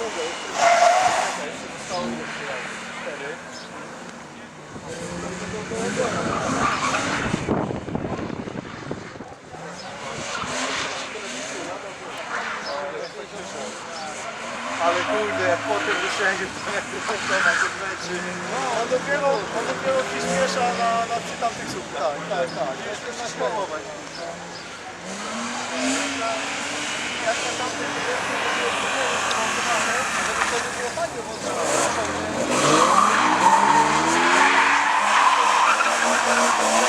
długo, jeszcze, zostało ile? Cztery. Ale kurde, jak potem wysięgniesz, to to na tym meczu. On dopiero, on dopiero przyspiesza na, na przy tamtych słupkach. Tak, tak, tak. Jestem na połowę. Jak na tamtym Yeah.